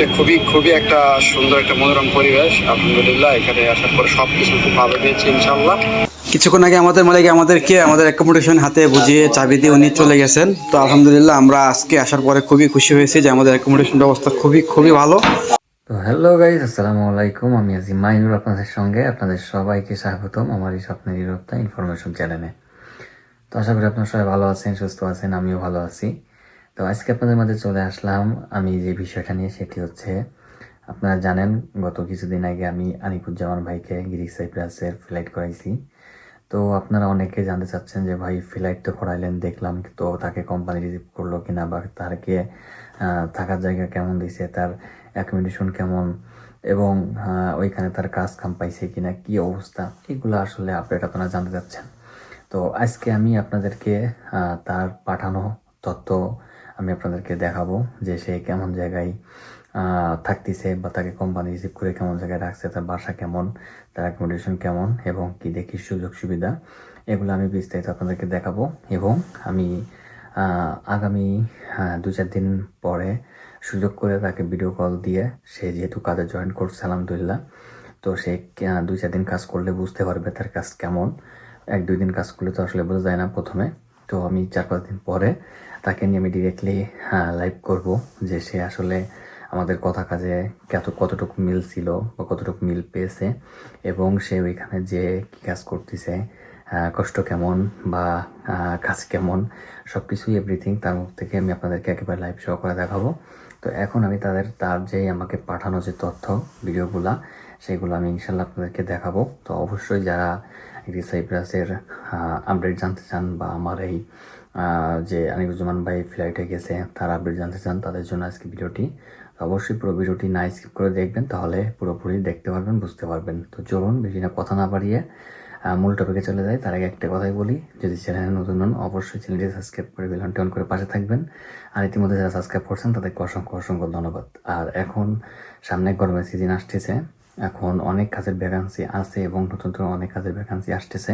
এটা খুবই খুবই একটা সুন্দর একটা মনোরম পরিবেশ। আলহামদুলিল্লাহ এখানে আসার পর সব কিছু খুব ভালো পেয়েছি ইনশাল্লাহ কিছুক্ষণ আগে আমাদের মালিক আমাদেরকে আমাদের অ্যাকোমোডেশন হাতে বুঝিয়ে চাবি দিয়ে উনি চলে গেছেন। তো আলহামদুলিল্লাহ আমরা আজকে আসার পরে খুবই খুশি হয়েছি যে আমাদের অ্যাকোমোডেশন ব্যবস্থা খুবই খুবই ভালো। তো হ্যালো গাইজ আসসালামু আলাইকুম। আমি আছি মাইনুর আপনাদের সঙ্গে। আপনাদের সবাইকে স্বাগতম আমার এই স্বপ্নের ইনফরমেশন চ্যানেলে তো আশা করি আপনারা সবাই ভালো আছেন সুস্থ আছেন আমিও ভালো আছি। তো আজকে আপনাদের মাঝে চলে আসলাম আমি যে বিষয়টা নিয়ে, সেটি হচ্ছে, আপনারা জানেন, গত কিছুদিন আগে আমি আনিকুজ্জামান ভাইকে গিরিক সাইপ্রাসের ফ্লাইট করাইছি। তো আপনারা অনেকে জানতে চাচ্ছেন যে, ভাই ফ্লাইট তো করাইলেন, দেখলাম তো তাকে কোম্পানি রিসিভ করল কিনা বা তারকে থাকার জায়গা কেমন দিছে, তার অ্যাকোমোডেশন কেমন এবং ওইখানে তার কাজ কাম পাইছে কিনা, কি অবস্থা? এগুলো আসলে আপডেট আপনারা জানতে চাচ্ছেন। তো আজকে আমি আপনাদেরকে তার পাঠানো তথ্য আমি আপনাদেরকে দেখাবো যে সে কেমন জায়গায় থাকতেছে বা তাকে কোম্পানি রিসিভ করে কেমন জায়গায় রাখছে, তার বাসা কেমন, তার অ্যাকোমোডেশন কেমন এবং কি দেখি সুযোগ সুবিধা, এগুলো আমি বিস্তারিত আপনাদেরকে দেখাবো এবং আমি আগামী দু চার দিন পরে সুযোগ করে তাকে ভিডিও কল দিয়ে সে যেহেতু কাজে জয়েন করছে, আলহামদুলিল্লাহ, তো সে দুই চার দিন কাজ করলে বুঝতে পারবে তার কাজ কেমন। এক দুই দিন কাজ করলে তো আসলে বোঝা যায় না প্রথমে। তো আমি চার পাঁচ দিন পরে তাকে নিয়ে আমি ডিরেক্টলি লাইভ করব যে সে আসলে আমাদের কথা কাজে কত, কতটুকু মিল ছিল বা কতটুকু মিল পেয়েছে এবং সে ওইখানে যে কী কাজ করতেছে কষ্ট কেমন বা কাজ কেমন সব কিছুই এভরিথিং তার মুখ থেকে আমি আপনাদেরকে একেবারে লাইভ শো করে দেখাবো। তো এখন আমি তাদের, তার যে আমাকে পাঠানো যে তথ্য ভিডিওগুলা সেগুলো আমি ইনশাল্লাহ আপনাদেরকে দেখাবো। তো অবশ্যই যারা এটি সাইপ্রাসের আপডেট জানতে চান বা আমার এই যে আনিকুজ্জামান ভাই ফ্লাইটে গেছে, তার আপডেট জানতে চান, তাদের জন্য আজকে ভিডিওটি অবশ্যই পুরো ভিডিওটি না স্কিপ করে দেখবেন, তাহলে পুরোপুরি দেখতে পারবেন, বুঝতে পারবেন। তো চলুন, বেশি না কথা না বাড়িয়ে মূল টপিকে চলে যাই। তার আগে একটা কথাই বলি, যদি চ্যানেলে নতুন হন, অবশ্যই চ্যানেলটি সাবস্ক্রাইব করে বেলনটি অন করে পাশে থাকবেন। আর ইতিমধ্যে যারা সাবস্ক্রাইব করছেন, তাদেরকে অসংখ্য অসংখ্য ধন্যবাদ। আর এখন সামনে গরমের সিজন আসতেছে এখন অনেক কাজের ভ্যাকান্সি আছে এবং নতুন নতুন অনেক কাজের ভ্যাকান্সি আসতেছে।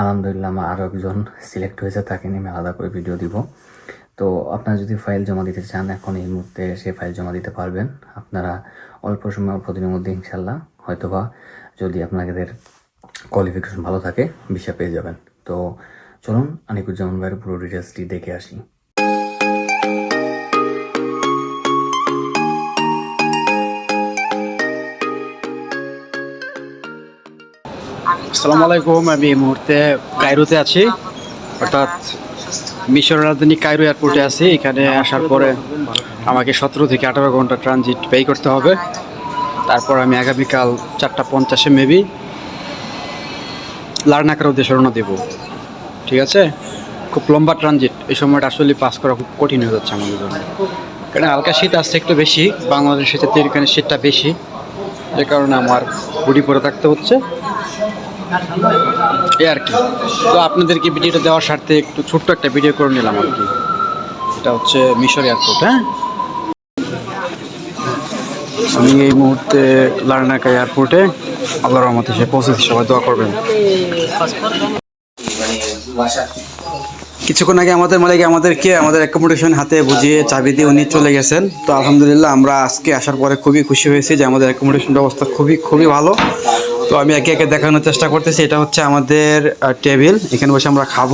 আলহামদুলিল্লাহ আমার আরও একজন সিলেক্ট হয়েছে, তাকে নিয়ে আলাদা করে ভিডিও দিব। তো আপনারা যদি ফাইল জমা দিতে চান, এখন এই মুহূর্তে সে ফাইল জমা দিতে পারবেন। আপনারা অল্প সময়, অল্প দিনের মধ্যে ইনশাল্লাহ হয়তোবা যদি আপনাদের কোয়ালিফিকেশন ভালো থাকে ভিসা পেয়ে যাবেন। তো চলুন আনিকুজ্জামান ভাইয়ের পুরো ডিটেলসটি দেখে আসি। আসসালামু আলাইকুম, আমি এই মুহূর্তে কায়রোতে আছি। অর্থাৎ মিশরের রাজধানী কায়রো এয়ারপোর্টে আছি। এখানে আসার পরে আমাকে সতেরো থেকে আঠারো ঘণ্টা ট্রানজিট পে করতে হবে। তারপর আমি আগামীকাল চারটা পঞ্চাশে মেবি লার্নাকার উদ্দেশ্যে রওনা দেব। ঠিক আছে? খুব লম্বা ট্রানজিট। এই সময়টা আসলে পাস করা খুব কঠিন হয়ে যাচ্ছে আমাদের জন্য। কারণ হালকা শীত আসছে একটু বেশি। বাংলাদেশের সাথে এখানে শীতটা বেশি। যে কারণে আমার বুড়ি পরে থাকতে হচ্ছে। এই আর কি। তো আপনাদেরকে ভিডিওটা দেওয়ার স্বার্থে একটু ছোট্ট একটা ভিডিও করে নিলাম আর কি। এটা হচ্ছে মিশর এয়ারপোর্ট হ্যাঁ? আমি এই মুহূর্তে লার্নাকা এয়ারপোর্টে আল্লাহর রহমতে সে পৌঁছেছি, সবাই দোয়া করবেন। কিছুক্ষণ আগে আমাদের মালিক আমাদেরকে আমাদের অ্যাকোমোডেশন হাতে বুঝিয়ে চাবি দিয়ে উনি চলে গেছেন। তো আলহামদুলিল্লাহ আমরা আজকে আসার পরে খুবই খুশি হয়েছি যে আমাদের অ্যাকোমোডেশন ব্যবস্থা খুবই খুবই ভালো। তো আমি একে একে দেখানোর চেষ্টা করতেছি। এটা হচ্ছে আমাদের টেবিল। এখানে বসে আমরা খাব।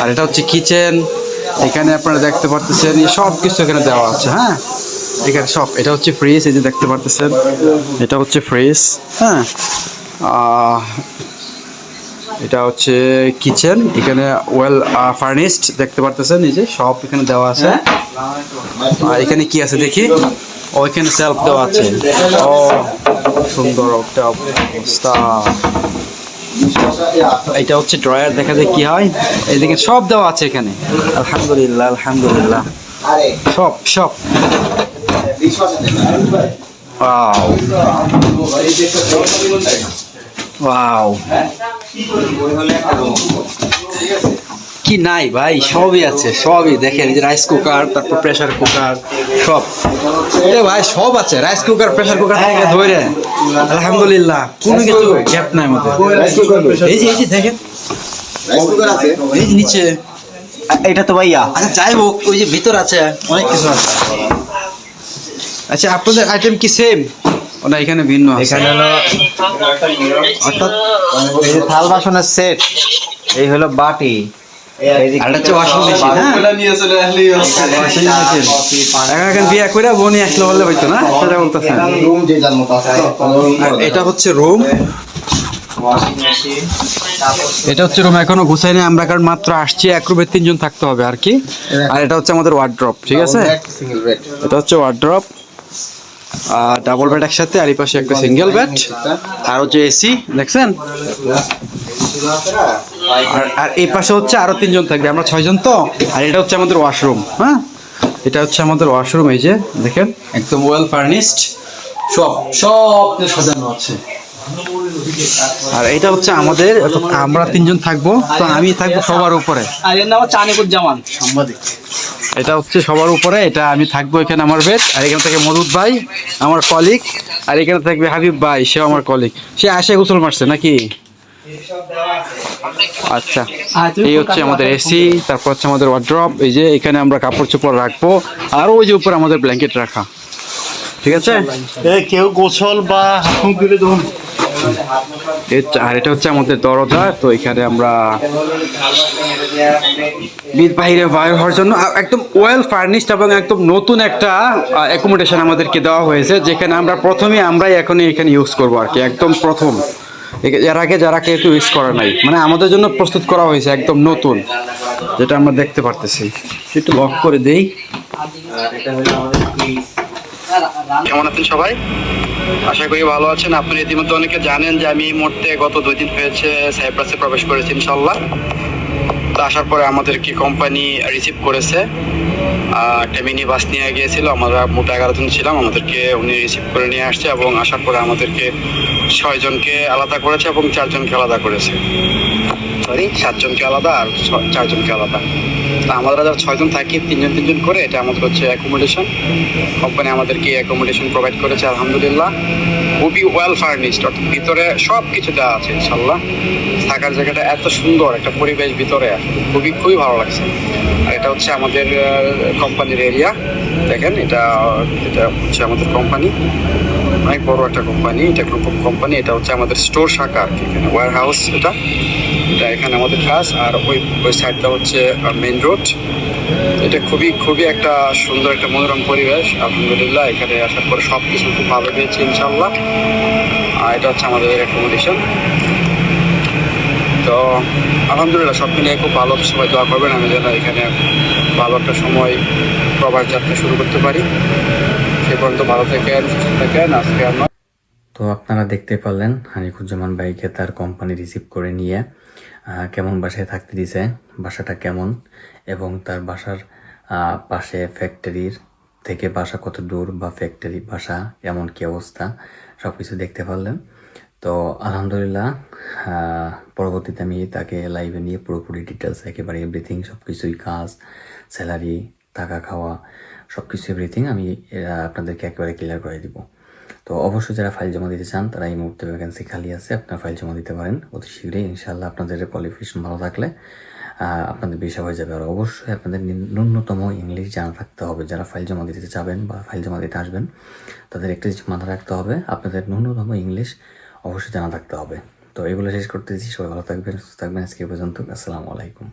আর এটা হচ্ছে কিচেন। এখানে আপনারা দেখতে পারতেছেন সব কিছু এখানে দেওয়া আছে হ্যাঁ? এখানে সব। এটা হচ্ছে ফ্রিজ এই যে দেখতে পারতেছেন। এটা হচ্ছে ফ্রিজ হ্যাঁ? এটা হচ্ছে কিচেন। এখানে ওয়েল ফার্নিশড দেখতে পারতেছেন, এই যে সব এখানে দেওয়া আছে। আর এখানে কি আছে দেখি? ও এখানে সেলফ দেওয়া আছে। ও, সুন্দর একটা অবস্থা। এটা হচ্ছে ড্রয়ার দেখা যায় কি হয়। এদিকে সব দেওয়া আছে এখানে। আলহামদুলিল্লাহ আলহামদুলিল্লাহ। সব সব। ওয়াও। ওয়াও। কি নাই ভাই? সবই আছে সবই। দেখেন এই যে রাইস কুকার তারপর প্রেসার কুকার সব। এ ভাই সব আছে। রাইস কুকার প্রেসার কুকার থেকে ধরে আলহামদুলিল্লাহ। কোনো কিছু গ্যাপ নাই মধ্যে এই যে এই যে দেখেন। এই যে নিচে। এটা তো ভাইয়া। আচ্ছা যাই হোক ওই যে ভিতর আছে অনেক কিছু আছে। আচ্ছা আপনাদের আইটেম কি সেম ওটা এখানে ভিন্ন আছে। এখানে হলো অর্থাৎ এই যে থাল বাসনের সেট এই হলো বাটি। এটা হচ্ছে রুম এটা হচ্ছে রুম এখনও গুছাই নেই। আমরা কারণ মাত্র আসছি এক রুমে তিনজন থাকতে হবে আর কি। আর এটা হচ্ছে আমাদের ওয়ার্ড্রপ ঠিক আছে? এটা হচ্ছে ওয়ার্ড্রপ আর ডাবল বেড একসাথে আর এই পাশে একটা সিঙ্গেল বেড আর হচ্ছে এসি দেখছেন? আর আর এই পাশে হচ্ছে আরও তিনজন থাকবে আমরা ছয়জন তো? আর এটা হচ্ছে আমাদের ওয়াশরুম হ্যাঁ? এটা হচ্ছে আমাদের ওয়াশরুম এই যে দেখেন একদম ওয়েল ফার্নিশড সব সব সাজানো আছে। আর এটা হচ্ছে আমাদের আমরা তিনজন থাকব তো আমি থাকব সবার উপরে। আর এর নাম চানিকুজ্জামান এটা হচ্ছে সবার উপরে এটা আমি থাকব এখানে আমার বেড আর এখানে থেকে মধুদ ভাই আমার কলিগ আর এখানে থাকবে হাবিব ভাই সেও আমার কলিগ সে আসে গোসল মারছে নাকি? আচ্ছা এই হচ্ছে আমাদের এসি তারপর হচ্ছে আমাদের ওয়ার্ড্রপ এই যে এখানে আমরা কাপড় চোপড় রাখব আর ওই যে উপরে আমাদের ব্ল্যাঙ্কেট রাখা। ঠিক আছে? কেউ গোসল বা আর এটা হচ্ছে আমাদের দরজা তো এখানে আমরা বীর বাইরে বাইরে হওয়ার জন্য একদম ওয়েল ফার্নিশড এবং একদম নতুন একটা অ্যাকোমোডেশন আমাদেরকে দেওয়া হয়েছে যেখানে আমরা প্রথমে আমরাই এখন এখানে ইউজ করব আর কি একদম প্রথম। এর আগে যারা কেউ ইউজ করে নাই। মানে আমাদের জন্য প্রস্তুত করা হয়েছে, একদম নতুন। যেটা আমরা দেখতে পারতেছি। একটু লক করে দেই। আমাদের কেমন আছেন সবাই? আশা করি ভালো আছেন। আপনি ইতিমধ্যে অনেকে জানেন যে আমি এই মুহূর্তে গত দুই দিন হয়েছে সাইপ্রাসে প্রবেশ করেছি ইনশাল্লাহ তো আসার পরে আমাদেরকে কোম্পানি রিসিভ করেছে একটা মিনি বাস নিয়ে গিয়েছিল। আমরা মোট এগারো জন ছিলাম। আমাদেরকে উনি রিসিভ করে নিয়ে আসছে এবং আসার পরে আমাদেরকে ছয়জনকে আলাদা করেছে এবং চারজনকে আলাদা করেছে। সরি সাতজনকে আলাদা আর চারজনকে আলাদা। তা আমরা যারা ছয়জন থাকি, তিনজন তিনজন করে, এটা আমাদের হচ্ছে অ্যাকোমোডেশন কোম্পানি আমাদেরকে অ্যাকোমোডেশন প্রোভাইড করেছে, আলহামদুলিল্লাহ। খুবই ওয়েল ফার্নিশড অর্থাৎ ভিতরে সব কিছু দেওয়া আছে ইনশাল্লাহ থাকার জায়গাটা এত সুন্দর, একটা পরিবেশ ভিতরে, খুবই খুবই ভালো লাগছে। হচ্ছে আমাদের কোম্পানির এরিয়া দেখেন, এটা এটা হচ্ছে আমাদের কোম্পানি অনেক বড় একটা কোম্পানি এটা গ্রুপ অফ কোম্পানি এটা হচ্ছে আমাদের স্টোর শাখা আর কি, এখানে ওয়ার হাউস এটা। এটা এখানে আমাদের কাজ, আর ওই ওই সাইডটা হচ্ছে মেইন রোড এটা খুবই খুবই একটা সুন্দর একটা মনোরম পরিবেশ, আলহামদুলিল্লাহ, এখানে আসার পরে সব কিছু খুব ভালো পেয়েছি ইনশাল্লাহ আর এটা হচ্ছে আমাদের অ্যাকোমোডেশন তো আলহামদুলিল্লাহ, সব মিলিয়ে খুব ভালো সবাই দোয়া করবেন। আমি যেন এখানে ভালো একটা সময় প্রবাস যাত্রা শুরু করতে পারি। সে পর্যন্ত ভালো থাকেন, সুস্থ থাকেন। আজকে আমরা তো আপনারা দেখতে পারলেন হানিকুজ্জামান ভাইকে তার কোম্পানি রিসিভ করে নিয়ে কেমন বাসায় থাকতে দিছে, বাসাটা কেমন, এবং তার বাসার পাশে ফ্যাক্টরির থেকে বাসা কত দূর বা ফ্যাক্টরি বাসা, এমন কি অবস্থা সব কিছু দেখতে পারলেন। তো আলহামদুলিল্লাহ পরবর্তীতে আমি তাকে লাইভে নিয়ে পুরোপুরি ডিটেলস একেবারে এভরিথিং সব কিছুই কাজ স্যালারি থাকা খাওয়া সব কিছু এভরিথিং আমি আপনাদেরকে একেবারে ক্লিয়ার করে দিব। তো অবশ্যই যারা ফাইল জমা দিতে চান, তারা এই মুহূর্তে ভ্যাকেন্সি খালি আছে, আপনারা ফাইল জমা দিতে পারেন। অতি শীঘ্রই ইনশাল্লাহ আপনাদের কোয়ালিফিকেশন ভালো থাকলে আপনাদের বিষয় হয়ে যাবে। আর অবশ্যই আপনাদের ন্যূনতম ইংলিশ জানা থাকতে হবে। যারা ফাইল জমা দিতে যাবেন বা ফাইল জমা দিতে আসবেন, তাদের একটা জিনিস মাথায় রাখতে হবে, আপনাদের ন্যূনতম ইংলিশ অবশ্যই জানা থাকতে হবে। তো এগুলো শেষ করতেছি সবাই ভালো থাকবেন, সুস্থ থাকবেন। আজকে পর্যন্ত। আসসালামু আলাইকুম।